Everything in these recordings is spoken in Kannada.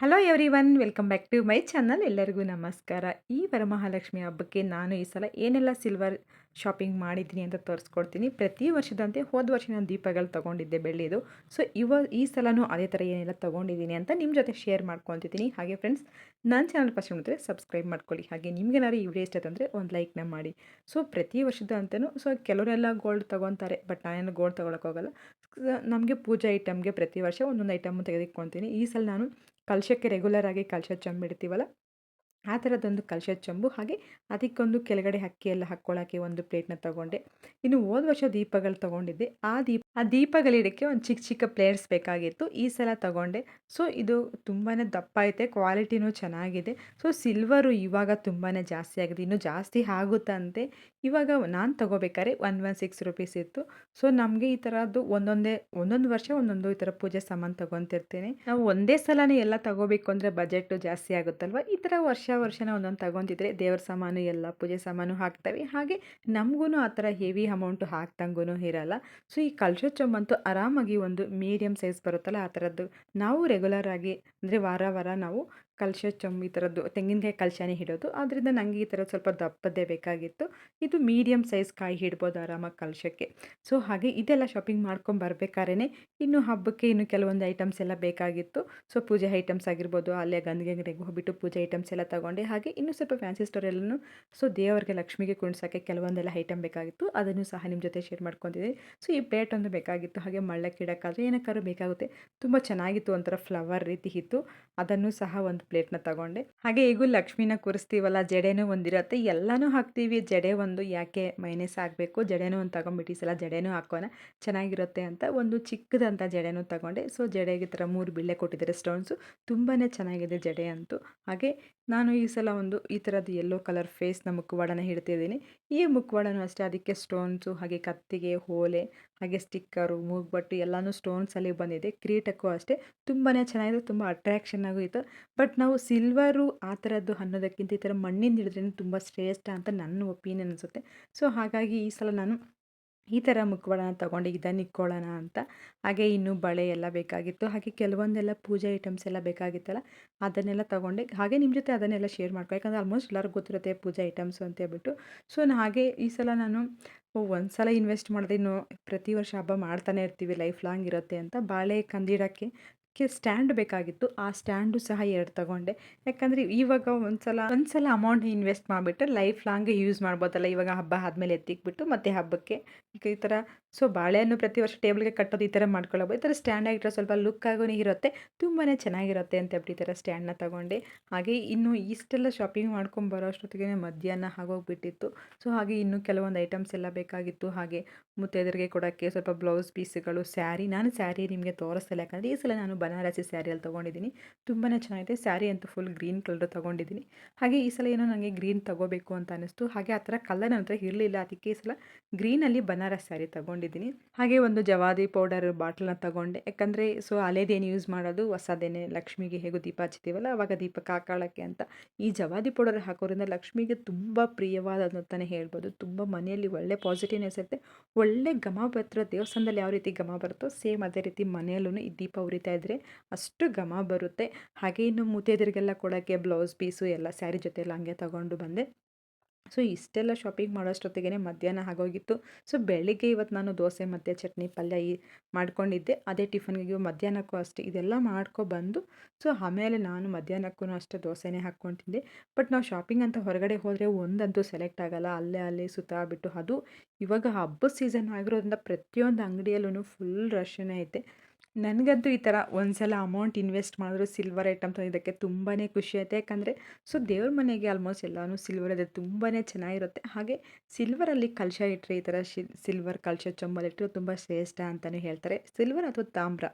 Hello everyone welcome back to my channel ಎಲ್ಲರಿಗೂ ನಮಸ್ಕಾರ. ಈ ವರಮಹಾಲಕ್ಷ್ಮಿ ಹಬ್ಬಕ್ಕೆ ನಾನು ಈ ಸಲ ಏನೆಲ್ಲ ಸಿಲ್ವರ್ ಶಾಪಿಂಗ್ ಮಾಡಿದ್ದೀನಿ ಅಂತ ತೋರಿಸ್ಕೊಡ್ತೀನಿ. ಪ್ರತಿ ವರ್ಷದಂತೆ ಹೋದ ವರ್ಷ ನಾನು ದೀಪಗಳು ತೊಗೊಂಡಿದ್ದೆ ಬೆಳ್ಳಿದು. ಸೊ ಇವ ಈ ಸಲನೂ ಅದೇ ಥರ ಏನೆಲ್ಲ ತೊಗೊಂಡಿದ್ದೀನಿ ಅಂತ ನಿಮ್ಮ ಜೊತೆ ಶೇರ್ ಮಾಡ್ಕೊತಿದ್ದೀನಿ. ಹಾಗೆ ಫ್ರೆಂಡ್ಸ್ ನನ್ನ ಚಾನಲ್ ಫಸ್ಟ್ ನೋಡಿದ್ರೆ ಸಬ್ಸ್ಕ್ರೈಬ್ ಮಾಡ್ಕೊಳ್ಳಿ. ಹಾಗೆ ನಿಮ್ಗೇನಾದ್ರು ಈ ವಿಡಿಯೋ ಇಷ್ಟ ಅಂದರೆ ಒಂದು ಲೈಕ್ನ ಮಾಡಿ. ಸೊ ಪ್ರತಿ ವರ್ಷದ ಅಂತಲೂ ಸೊ ಕೆಲವರೆಲ್ಲ ಗೋಲ್ಡ್ ತೊಗೊತಾರೆ ಬಟ್ ನಾನೇನು ಗೋಲ್ಡ್ ತೊಗೊಳಕ್ಕೆ ಹೋಗಲ್ಲ. ನಮಗೆ ಪೂಜೆ ಐಟಮ್ಗೆ ಪ್ರತಿ ವರ್ಷ ಒಂದೊಂದು ಐಟಮ್ ತೆಗೆದುಕೊಳ್ತೀನಿ ಈ ಸಲ ನಾನು ಕಲಶಕ್ಕೆ ರೆಗ್ಯುಲರ್ ಆಗಿ ಕಲಶ ಚಂಬಿಡ್ತೀವಲ್ಲ ಆ ಥರದ್ದೊಂದು ಕಲಶ ಚಂಬು ಹಾಗೆ ಅದಕ್ಕೊಂದು ಕೆಳಗಡೆ ಅಕ್ಕಿ ಎಲ್ಲ ಹಾಕ್ಕೊಳ್ಳೋಕ್ಕೆ ಒಂದು ಪ್ಲೇಟ್ನ ತೊಗೊಂಡೆ. ಇನ್ನು ಹೋದ ವರ್ಷ ದೀಪಗಳು ತೊಗೊಂಡಿದ್ದೆ. ಆ ದೀಪ, ಆ ದೀಪಗಳಿಡಕ್ಕೆ ಒಂದು ಚಿಕ್ಕ ಚಿಕ್ಕ ಪ್ಲೇಟ್ಸ್ ಬೇಕಾಗಿತ್ತು. ಈ ಸಲ ತೊಗೊಂಡೆ. ಸೊ, ಇದು ತುಂಬಾ ದಪ್ಪ ಐತೆ. ಕ್ವಾಲಿಟಿನೂ ಚೆನ್ನಾಗಿದೆ. ಸೊ ಸಿಲ್ವರು ಇವಾಗ ತುಂಬಾ ಜಾಸ್ತಿ ಆಗಿದೆ. ಇನ್ನು ಜಾಸ್ತಿ ಆಗುತ್ತಂತೆ. ಇವಾಗ ನಾನು ತೊಗೋಬೇಕಾದ್ರೆ ಒನ್ ಒನ್ ಸಿಕ್ಸ್ ರುಪೀಸ್ ಇತ್ತು. ಸೊ, ನಮಗೆ ಈ ಥರದ್ದು ಒಂದೊಂದೇ, ಒಂದೊಂದು ವರ್ಷ ಒಂದೊಂದು ಈ ಥರ ಪೂಜೆ ಸಾಮಾನು ತೊಗೊತಿರ್ತೀನಿ. ನಾವು ಒಂದೇ ಸಲನೇ ಎಲ್ಲ ತೊಗೋಬೇಕು ಅಂದರೆ ಬಜೆಟ್ಟು ಜಾಸ್ತಿ ಆಗುತ್ತಲ್ವ? ಈ ಥರ ವರ್ಷ ವರ್ಷನ ಒಂದೊಂದು ತಗೊಂತಿದ್ರೆ ದೇವ್ರ ಸಾಮಾನು ಎಲ್ಲ ಪೂಜೆ ಸಾಮಾನು ಹಾಕ್ತವೆ. ಹಾಗೆ ನಮಗೂ ಆ ಥರ ಹೆವಿ ಅಮೌಂಟು ಹಾಕ್ದಂಗೂ ಇರಲ್ಲ. ಸೊ ಈ ಕಲ್ಶೋಚ್ಚಮ್ಮಂತೂ ಆರಾಮಾಗಿ ಒಂದು ಮೀಡಿಯಮ್ ಸೈಜ್ ಬರುತ್ತಲ್ಲ, ಆ ಥರದ್ದು ನಾವು ರೆಗ್ಯುಲರ್ ಆಗಿ ಅಂದರೆ ವಾರ ವಾರ ನಾವು ಕಲಶ ಚಮ್ ಈ ಥರದ್ದು, ತೆಂಗಿನಕಾಯಿ ಕಲಶನೇ ಹಿಡೋದು. ಆದ್ದರಿಂದ ನನಗೆ ಈ ಥರ ಸ್ವಲ್ಪ ದಪ್ಪದ್ದೇ ಬೇಕಾಗಿತ್ತು. ಇದು ಮೀಡಿಯಮ್ ಸೈಜ್ ಕಾಯಿ ಹಿಡ್ಬೋದು ಆರಾಮಾಗಿ ಕಲಶಕ್ಕೆ ಸೊ ಹಾಗೆ ಇದೆಲ್ಲ ಶಾಪಿಂಗ್ ಮಾಡ್ಕೊಂಡು ಬರ್ಬೇಕಾದ್ರೆ ಇನ್ನು ಹಬ್ಬಕ್ಕೆ ಇನ್ನು ಕೆಲವೊಂದು ಐಟಮ್ಸ್ ಎಲ್ಲ ಬೇಕಾಗಿತ್ತು. ಸೊ ಪೂಜೆ ಐಟಮ್ಸ್ ಆಗಿರ್ಬೋದು, ಅಲ್ಲೇ ಗಂದಿಗೆ ಹೋಗ್ಬಿಟ್ಟು ಪೂಜೆ ಐಟಮ್ಸ್ ಎಲ್ಲ ತೊಗೊಂಡೆ. ಹಾಗೆ ಇನ್ನೂ ಸ್ವಲ್ಪ ಫ್ಯಾನ್ಸಿ ಸ್ಟೋರೆಲ್ಲೂ ಸೊ ದೇವರಿಗೆ ಲಕ್ಷ್ಮಿಗೆ ಕುಣಿಸೋಕ್ಕೆ ಕೆಲವೊಂದೆಲ್ಲ ಐಟಮ್ ಬೇಕಾಗಿತ್ತು. ಅದನ್ನು ಸಹ ನಿಮ್ಮ ಜೊತೆ ಶೇರ್ ಮಾಡ್ಕೊತಿದ್ದೀನಿ ಸೊ ಈ ಪ್ಲೇಟ್ ಒಂದು ಬೇಕಾಗಿತ್ತು. ಹಾಗೆ ಮಳ್ಳಕ್ಕೆ ಇಡೋಕ್ಕಾದ್ರೆ ಏನಕ್ಕಾದ್ರೂ ಬೇಕಾಗುತ್ತೆ. ತುಂಬ ಚೆನ್ನಾಗಿತ್ತು ಒಂಥರ ಫ್ಲವರ್ ರೀತಿ ಇತ್ತು. ಅದನ್ನು ಸಹ ಒಂದು ಪ್ಲೇಟ್ನ ತಗೊಂಡೆ. ಹಾಗೆ ಈಗೂ ಲಕ್ಷ್ಮೀನ ಕೂರಿಸ್ತೀವಲ್ಲ, ಜಡೆನೂ ಒಂದಿರತ್ತೆ. ಎಲ್ಲನೂ ಹಾಕ್ತೀವಿ. ಜಡೆ ಒಂದು ಯಾಕೆ ಮೈನಸ್ ಆಗಬೇಕು? ಜಡೆನೂ ಒಂದು ತಗೊಂಡ್ಬಿಟ್ಟು ಸಲ ಜಡೆನೂ ಹಾಕೋಣ. ಚೆನ್ನಾಗಿರುತ್ತೆ ಅಂತ ಒಂದು ಚಿಕ್ಕದಂಥ ಜಡೆನೂ ತಗೊಂಡೆ. ಸೊ, ಜಡೆಗೆ ಥರ ಮೂರು ಬಿಳ್ಳೆ ಕೊಟ್ಟಿದ್ದಾರೆ ಸ್ಟೋನ್ಸು. ತುಂಬಾ ಚೆನ್ನಾಗಿದೆ ಜಡೆ ಅಂತೂ. ಹಾಗೆ ನಾನು ಈ ಸಲ ಒಂದು ಈ ಥರದ ಯೆಲ್ಲೋ ಕಲರ್ ಫೇಸ್ನ ಮುಖವಾಡನ ಹಿಡ್ತಿದ್ದೀನಿ. ಈ ಮುಖವಾಡನೂ ಅಷ್ಟೇ, ಅದಕ್ಕೆ ಸ್ಟೋನ್ಸು ಹಾಗೆ ಕತ್ತಿಗೆ ಓಲೆ ಹಾಗೆ ಸ್ಟಿಕ್ಕರು ಮೂಗ್ಬಟ್ಟು ಎಲ್ಲನೂ ಸ್ಟೋನ್ಸಲ್ಲಿ ಬಂದಿದೆ. ಕ್ರೀಟಕ್ಕೂ ಅಷ್ಟೇ. ತುಂಬಾ ಚೆನ್ನಾಗಿದೆ, ತುಂಬ ಅಟ್ರ್ಯಾಕ್ಷನ್ ಆಗೂ ಇತ್ತು. ಬಟ್ ನಾವು ಸಿಲ್ವರು ಆ ಥರದ್ದು ಅನ್ನೋದಕ್ಕಿಂತ ಈ ಥರ ಮಣ್ಣಿಂದ ಹಿಡಿದ್ರೇ ತುಂಬ ಶ್ರೇಷ್ಠ ಅಂತ ನನ್ನ ಒಪಿನಿಯನ್ ಅನಿಸುತ್ತೆ. ಸೊ ಹಾಗಾಗಿ ಈ ಸಲ ನಾನು ಈ ಥರ ಮುಖವಾಡನ ತೊಗೊಂಡು ಇದನ್ನು ಇಕ್ಕೊಳ್ಳೋಣ ಅಂತ. ಹಾಗೆ ಇನ್ನೂ ಬಳೆ ಎಲ್ಲ ಬೇಕಾಗಿತ್ತು. ಹಾಗೆ ಕೆಲವೊಂದೆಲ್ಲ ಪೂಜೆ ಐಟಮ್ಸ್ ಎಲ್ಲ ಬೇಕಾಗಿತ್ತಲ್ಲ, ಅದನ್ನೆಲ್ಲ ತೊಗೊಂಡೆ. ಹಾಗೆ ನಿಮ್ಮ ಜೊತೆ ಅದನ್ನೆಲ್ಲ ಶೇರ್ ಮಾಡ್ಕೊ, ಯಾಕಂದರೆ ಆಲ್ಮೋಸ್ಟ್ ಎಲ್ಲರಿಗೂ ಗೊತ್ತಿರುತ್ತೆ ಪೂಜೆ ಐಟಮ್ಸು ಅಂತೇಳ್ಬಿಟ್ಟು ಸೊ ಹಾಗೆ ಈ ಸಲ ನಾನು ಒಂದು ಸಲ ಇನ್ವೆಸ್ಟ್ ಮಾಡಿದೆ. ಇನ್ನು ಪ್ರತಿ ವರ್ಷ ಹಬ್ಬ ಮಾಡ್ತಾನೆ ಇರ್ತೀವಿ ಲೈಫ್ ಲಾಂಗ್ ಇರುತ್ತೆ ಅಂತ. ಬಾಳೆ ಕಂದಿಡೋಕ್ಕೆ ಕ್ಕೆ ಸ್ಟ್ಯಾಂಡ್ ಬೇಕಾಗಿತ್ತು, ಆ ಸ್ಟ್ಯಾಂಡು ಸಹ ಎರಡು ತಗೊಂಡೆ. ಯಾಕಂದರೆ ಇವಾಗ ಒಂದು ಸಲ ಒಂದು ಸಲ ಅಮೌಂಟ್ ಇನ್ವೆಸ್ಟ್ ಮಾಡಿಬಿಟ್ಟು ಲೈಫ್ ಲಾಂಗ್ ಯೂಸ್ ಮಾಡ್ಬೋದಲ್ಲ. ಇವಾಗ ಹಬ್ಬ ಆದಮೇಲೆ ಎತ್ತಿಕ್ಬಿಟ್ಟು ಮತ್ತೆ ಹಬ್ಬಕ್ಕೆ. ಈ ಥರ ಸೊ ಬಾಳೆಹಣ್ಣು ಪ್ರತಿ ವರ್ಷ ಟೇಬಲ್ಗೆ ಕಟ್ಟೋದು ಈ ಥರ ಮಾಡ್ಕೊಳ್ಳೋ ಈ ಥರ ಸ್ಟ್ಯಾಂಡ್ ಆಗಿಟ್ಟರೆ ಸ್ವಲ್ಪ ಲುಕ್ ಆಗೂ ಇರುತ್ತೆ. ತುಂಬಾ ಚೆನ್ನಾಗಿರುತ್ತೆ ಅಂತ ಹೇಳ್ಬಿಟ್ಟು ಈ ಥರ ಸ್ಟ್ಯಾಂಡ್ನ ತಗೊಂಡೆ. ಹಾಗೆ ಇನ್ನು ಇಷ್ಟೆಲ್ಲ ಶಾಪಿಂಗ್ ಮಾಡ್ಕೊಂಡು ಬರೋ ಅಷ್ಟೊತ್ತಿಗೆ ಮಧ್ಯಾಹ್ನ ಆಗೋಗ್ಬಿಟ್ಟಿತ್ತು. ಸೊ ಹಾಗೆ ಇನ್ನೂ ಕೆಲವೊಂದು ಐಟಮ್ಸ್ ಎಲ್ಲ ಬೇಕಾಗಿತ್ತು. ಹಾಗೆ ಮುತ್ತೈದರಿಗೆ ಕೊಡೋಕ್ಕೆ ಸ್ವಲ್ಪ ಬ್ಲೌಸ್ ಪೀಸ್ಗಳು, ಸ್ಯಾರಿ. ನಾನು ಸ್ಯಾರಿ ನಿಮಗೆ ತೋರಿಸ್ತಿಲ್ಲ. ಯಾಕಂದರೆ ಈ ಸಲ ನಾನು ಬನಾರಸಿ ಸ್ಯಾರಿಯಲ್ಲಿ ತೊಗೊಂಡಿದ್ದೀನಿ. ತುಂಬಾ ಚೆನ್ನಾಗಿದೆ. ಸ್ಯಾರಿ ಅಂತೂ ಫುಲ್ ಗ್ರೀನ್ ಕಲರ್ ತೊಗೊಂಡಿದ್ದೀನಿ. ಹಾಗೆ ಈ ಸಲ ಏನೋ ನನಗೆ ಗ್ರೀನ್ ತೊಗೋಬೇಕು ಅಂತ ಅನ್ನಿಸ್ತು. ಹಾಗೆ ಆ ಥರ ಕಲರ್ ನನ್ನ ಹತ್ರ ಇರಲಿಲ್ಲ. ಅದಕ್ಕೆ ಈ ಸಲ ಗ್ರೀನಲ್ಲಿ ಬನಾರಸ್ ಸ್ಯಾರಿ ತೊಗೊಂಡಿದ್ದೀನಿ. ಹಾಗೆ ಒಂದು ಜವಾದಿ ಪೌಡರ್ ಬಾಟ್ಲನ್ನ ತಗೊಂಡೆ. ಯಾಕಂದರೆ ಸೊ ಹಳೇದೇನು ಯೂಸ್ ಮಾಡೋದು ಹೊಸದೇನೆ. ಲಕ್ಷ್ಮಿಗೆ ಹೇಗೂ ದೀಪ ಹಚ್ತೀವಲ್ಲ ಅವಾಗ ದೀಪಕ್ಕೆ ಹಾಕೊಳ್ಳೋಕ್ಕೆ ಅಂತ. ಈ ಜವಾದಿ ಪೌಡರ್ ಹಾಕೋದ್ರಿಂದ ಲಕ್ಷ್ಮಿಗೆ ತುಂಬ ಪ್ರಿಯವಾದದ್ದು ಅಂತಲೇ ಹೇಳ್ಬೋದು. ತುಂಬ ಮನೆಯಲ್ಲಿ ಒಳ್ಳೆ ಪಾಸಿಟಿವ್ನೆಸ್ ಇರುತ್ತೆ. ಒಳ್ಳೆ ಘಮ ಬರ್ತಿರೋ ದೇವಸ್ಥಾನದಲ್ಲಿ ಯಾವ ರೀತಿ ಘಮ ಬರುತ್ತೋ ಸೇಮ್ ಅದೇ ರೀತಿ ಮನೆಯಲ್ಲೂ ಈ ದೀಪ ಉರಿತಾ ಇದ್ದರೆ ಅಷ್ಟು ಘಮ ಬರುತ್ತೆ. ಹಾಗೆ ಇನ್ನು ಮುತ್ತೈದರಿಗೆಲ್ಲ ಕೊಡೋಕ್ಕೆ ಬ್ಲೌಸ್ ಪೀಸು ಎಲ್ಲ ಸ್ಯಾರಿ ಜೊತೆ ಹಂಗೆ ತಗೊಂಡು ಬಂದೆ. ಸೊ, ಇಷ್ಟೆಲ್ಲ ಶಾಪಿಂಗ್ ಮಾಡೋಷ್ಟೊತ್ತಿಗೆ ಮಧ್ಯಾಹ್ನ ಆಗೋಗಿತ್ತು. ಸೊ, ಬೆಳಿಗ್ಗೆ ಇವತ್ತು ನಾನು ದೋಸೆ ಮತ್ತು ಚಟ್ನಿ, ಪಲ್ಯ ಈ ಮಾಡ್ಕೊಂಡಿದ್ದೆ. ಅದೇ ಟಿಫನ್ಗೆ ಮಧ್ಯಾಹ್ನಕ್ಕೂ ಅಷ್ಟೇ. ಇದೆಲ್ಲ ಮಾಡ್ಕೊಬಂದು, ಸೊ, ಆಮೇಲೆ ನಾನು ಮಧ್ಯಾಹ್ನಕ್ಕೂ ಅಷ್ಟೇ ದೋಸೆನೇ ಹಾಕ್ಕೊಂಡು ತಿಂದೆ ಬಟ್ ನಾವು ಶಾಪಿಂಗ್ ಅಂತ ಹೊರಗಡೆ ಹೋದರೆ ಒಂದಂತೂ ಸೆಲೆಕ್ಟ್ ಆಗೋಲ್ಲ. ಅಲ್ಲೇ ಅಲ್ಲೇ ಸುತ್ತಾಬಿಟ್ಟು ಅದು ಇವಾಗ ಹಬ್ಬದ ಸೀಸನ್ ಆಗಿರೋದ್ರಿಂದ ಪ್ರತಿಯೊಂದು ಅಂಗಡಿಯಲ್ಲೂ ಫುಲ್ ರಶ್ನೇ ಐತೆ. ನನಗಂತೂ ಈ ಥರ ಒಂದ್ಸಲ ಅಮೌಂಟ್ ಇನ್ವೆಸ್ಟ್ ಮಾಡಿದ್ರು ಸಿಲ್ವರ್ ಐಟಮ್ ತಂದಿದ್ದಕ್ಕೆ ತುಂಬಾ ಖುಷಿ ಆಯಿತು. ಯಾಕಂದರೆ, ಸೊ ದೇವ್ರ ಮನೆಗೆ ಆಲ್ಮೋಸ್ಟ್ ಎಲ್ಲನೂ ಸಿಲ್ವರ್ ಇದೆ ತುಂಬಾ ಚೆನ್ನಾಗಿರುತ್ತೆ. ಹಾಗೆ ಸಿಲ್ವರಲ್ಲಿ ಕಲಶ ಇಟ್ಟರೆ ಈ ಥರ ಸಿಲ್ವರ್ ಕಲಶ ಚೊಂಬಲಿಟ್ಟರೆ ತುಂಬ ಶ್ರೇಷ್ಠ ಅಂತಲೇ ಹೇಳ್ತಾರೆ. ಸಿಲ್ವರ್ ಅಥವಾ ತಾಮ್ರ?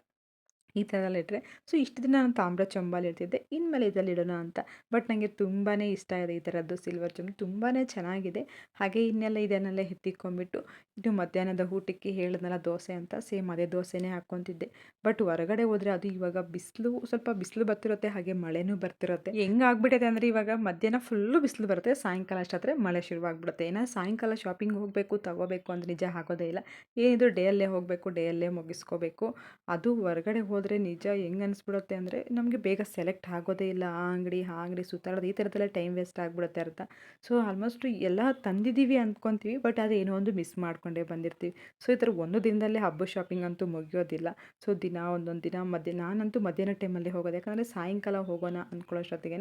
ಈ ಥರ ಎಲ್ಲ ಇಟ್ಟರೆ. ಸೊ, ಇಷ್ಟು ದಿನ ನಾನು ತಾಮ್ರ ಚೊಂಬಲ್ಲಿ ಇರ್ತಿದ್ದೆ ಇನ್ಮೇಲೆ ಇದರಲ್ಲಿ ಇಡೋಣ ಅಂತ. ಬಟ್ ನನಗೆ ತುಂಬಾ ಇಷ್ಟ ಇದೆ ಈ ಥರದ್ದು ಸಿಲ್ವರ್ ಚೊಂಬು. ತುಂಬಾ ಚೆನ್ನಾಗಿದೆ. ಹಾಗೆ ಇನ್ನೆಲ್ಲ ಇದನ್ನೆಲ್ಲ ಎತ್ತಿಕೊಂಡ್ಬಿಟ್ಟು ಇದು ಮಧ್ಯಾಹ್ನದ ಊಟಕ್ಕೆ ಹೇಳಿದ್ನಲ್ಲ ದೋಸೆ ಅಂತ. ಸೇಮ್ ಅದೇ ದೋಸೆನೇ ಹಾಕ್ಕೊತಿದ್ದೆ. ಬಟ್ ಹೊರಗಡೆ ಹೋದರೆ ಅದು ಇವಾಗ ಬಿಸಿಲು, ಸ್ವಲ್ಪ ಬಿಸಿಲು ಬರ್ತಿರುತ್ತೆ, ಹಾಗೆ ಮಳೆನೂ ಬರ್ತಿರುತ್ತೆ. ಹೆಂಗೆ ಆಗ್ಬಿಟ್ಟಿದೆ ಅಂದರೆ ಇವಾಗ ಮಧ್ಯಾಹ್ನ ಫುಲ್ಲು ಬಿಸಿಲು ಬರುತ್ತೆ. ಸಾಯಂಕಾಲ ಅಷ್ಟಾದರೆ ಮಳೆ ಶುರುವಾಗ್ಬಿಡುತ್ತೆ. ಏನೋ ಸಾಯಂಕಾಲ ಶಾಪಿಂಗ್ ಹೋಗಬೇಕು, ತಗೋಬೇಕು ಅಂದರೆ ನಿಜ ಆಗೋದೇ ಇಲ್ಲ. ಏನಿದ್ರು ಡೇಯಲ್ಲೇ ಹೋಗಬೇಕು, ಡೇ ಅಲ್ಲೇ ಮುಗಿಸ್ಕೋಬೇಕು. ಅದು ಹೊರಗಡೆ ಹೋದ ಹೋದರೆ ನಿಜ ಹೆಂಗೆ ಅನಿಸ್ಬಿಡುತ್ತೆ ಅಂದರೆ ನಮಗೆ ಬೇಗ ಸೆಲೆಕ್ಟ್ ಆಗೋದೇ ಇಲ್ಲ. ಆ ಅಂಗಡಿ ಆ ಅಂಗಡಿ ಸುತ್ತಾಡೋದು ಈ ಥರದ್ದೆಲ್ಲ ಟೈಮ್ ವೇಸ್ಟ್ ಆಗಿಬಿಡುತ್ತೆ ಅರ್ಥ. ಸೊ, ಆಲ್ಮೋಸ್ಟ್ ಎಲ್ಲ ತಂದಿದ್ದೀವಿ ಅಂದ್ಕೊತೀವಿ ಬಟ್ ಅದು ಏನೋ ಒಂದು ಮಿಸ್ ಮಾಡಿಕೊಂಡೇ ಬಂದಿರ್ತೀವಿ. ಸೊ, ಈ ಥರ ಒಂದು ದಿನದಲ್ಲೇ ಹಬ್ಬ ಶಾಪಿಂಗ್ ಅಂತೂ ಮುಗಿಯೋದಿಲ್ಲ. ಸೊ, ದಿನ ಒಂದೊಂದು ದಿನ ಮಧ್ಯ, ನಾನಂತೂ ಮಧ್ಯಾಹ್ನ ಟೈಮಲ್ಲಿ ಹೋಗೋದು. ಯಾಕಂದರೆ ಸಾಯಂಕಾಲ ಹೋಗೋಣ ಅಂದ್ಕೊಳ್ಳೋಷ್ಟೊತ್ತಿಗೆ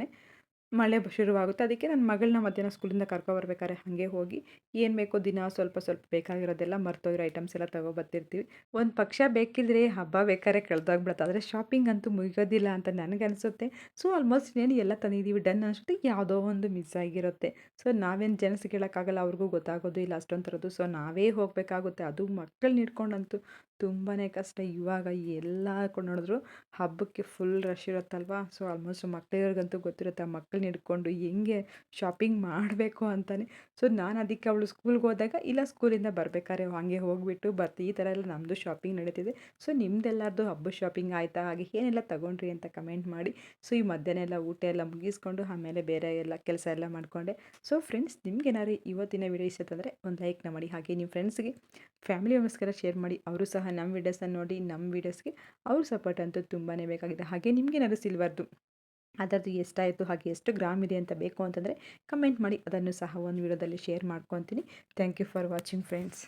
ಮಳೆ ಶುರುವಾಗುತ್ತೆ. ಅದಕ್ಕೆ ನನ್ನ ಮಗಳನ್ನ ಮಧ್ಯಾಹ್ನ ಸ್ಕೂಲಿಂದ ಕರ್ಕೊಬರ್ಬೇಕಾದ್ರೆ ಹಾಗೆ ಹೋಗಿ, ಏನು ಬೇಕೋ ದಿನ ಸ್ವಲ್ಪ ಸ್ವಲ್ಪ ಬೇಕಾಗಿರೋದೆಲ್ಲ ಮರ್ತೋಗಿರೋ ಐಟಮ್ಸ್ ಎಲ್ಲ ತೊಗೊಬರ್ತಿರ್ತೀವಿ ಒಂದು ಪಕ್ಷ ಬೇಕಿದ್ರೆ ಹಬ್ಬ ಬೇಕಾದ್ರೆ ಕಳೆದೋಗ್ಬಿಡುತ್ತೆ. ಆದರೆ ಶಾಪಿಂಗ್ ಅಂತೂ ಮುಗಿಯೋದಿಲ್ಲ ಅಂತ ನನಗನ್ಸುತ್ತೆ. ಸೊ ಆಲ್ಮೋಸ್ಟ್ ಇನ್ನೇನು ಎಲ್ಲ ತಂದಿದ್ದೀವಿ ಡನ್ ಅನಿಸುತ್ತೆ ಯಾವುದೋ ಒಂದು ಮಿಸ್ ಆಗಿರುತ್ತೆ. ಸೊ ನಾವೇನು ಜನಸ್ ಕೇಳೋಕ್ಕಾಗಲ್ಲ. ಅವ್ರಿಗೂ ಗೊತ್ತಾಗೋದು ಇಲ್ಲ ಅಷ್ಟೊಂದು ಥರದ್ದು ಸೊ ನಾವೇ ಹೋಗಬೇಕಾಗುತ್ತೆ. ಅದು ಮಕ್ಕಳನ್ನ ಹಿಡ್ಕೊಂಡಂತೂ ತುಂಬಾ ಕಷ್ಟ. ಇವಾಗ ಎಲ್ಲ ನೋಡಿದ್ರು ಹಬ್ಬಕ್ಕೆ ಫುಲ್ ರಶ್ ಇರುತ್ತಲ್ವಾ? ಸೊ ಆಲ್ಮೋಸ್ಟ್ ಮಕ್ಕಳಿಗಂತೂ ಗೊತ್ತಿರುತ್ತೆ ಆ ಮಕ್ಕಳನ್ನ ಹಿಡ್ಕೊಂಡು ಹೆಂಗೆ ಶಾಪಿಂಗ್ ಮಾಡಬೇಕು ಅಂತಾನೆ. ಸೊ ನಾನು ಅದಕ್ಕೆ ಅವಳು ಸ್ಕೂಲ್ಗೆ ಹೋದಾಗ ಇಲ್ಲ ಸ್ಕೂಲಿಂದ ಬರ್ಬೇಕಾದ್ರೆ ಹಾಗೆ ಹೋಗಿಬಿಟ್ಟು ಬರ್ತೀವಿ ಈ ಥರ ಎಲ್ಲ ನಮ್ಮದು ಶಾಪಿಂಗ್ ನಡೀತಿದೆ. ಸೊ ನಿಮ್ದೆಲ್ಲರದು ಹಬ್ಬದ ಶಾಪಿಂಗ್ ಆಯಿತಾ? ಹಾಗೆ ಏನೆಲ್ಲ ತಗೊಂಡ್ರಿ ಅಂತ ಕಮೆಂಟ್ ಮಾಡಿ. ಸೊ ಈ ಮಧ್ಯಾಹ್ನ ಎಲ್ಲ ಊಟ ಎಲ್ಲ ಮುಗಿಸ್ಕೊಂಡು ಆಮೇಲೆ ಬೇರೆ ಎಲ್ಲ ಕೆಲಸ ಎಲ್ಲ ಮಾಡಿಕೊಂಡೆ. ಸೊ ಫ್ರೆಂಡ್ಸ್ ನಿಮ್ಗೇನಾದ್ರು ಇವತ್ತಿನ ವಿಡಿಯೋ ಇಷ್ಟ ಅಂದರೆ ಒಂದು ಲೈಕ್ನ ಮಾಡಿ. ಹಾಗೆ ನಿಮ್ಮ ಫ್ರೆಂಡ್ಸ್ಗೆ ಫ್ಯಾಮಿಲಿ ಮೆಂಬರ್ಸ್ಗೆಲ್ಲ ಶೇರ್ ಮಾಡಿ. ಅವರು ಸಹ ನಮ್ಮ ವೀಡಿಯೋಸನ್ನು ನೋಡಿ, ನಮ್ಮ ವೀಡಿಯೋಸ್ಗೆ ಅವ್ರ ಸಪೋರ್ಟ್ ಅಂತೂ ತುಂಬಾ ಬೇಕಾಗಿದೆ. ಹಾಗೆ ನಿಮಗೇನಾದ್ರು ಸಿಲ್ವರ್ದು ಅದರದ್ದು ಎಷ್ಟಾಯಿತು, ಹಾಗೆ ಎಷ್ಟು ಗ್ರಾಮ್ ಇದೆ ಅಂತ ಬೇಕು ಅಂತಂದರೆ ಕಮೆಂಟ್ ಮಾಡಿ ಅದನ್ನು ಸಹ ಒಂದು ವಿಡಿಯೋದಲ್ಲಿ ಶೇರ್ ಮಾಡ್ಕೊತೀನಿ. Thank you for watching friends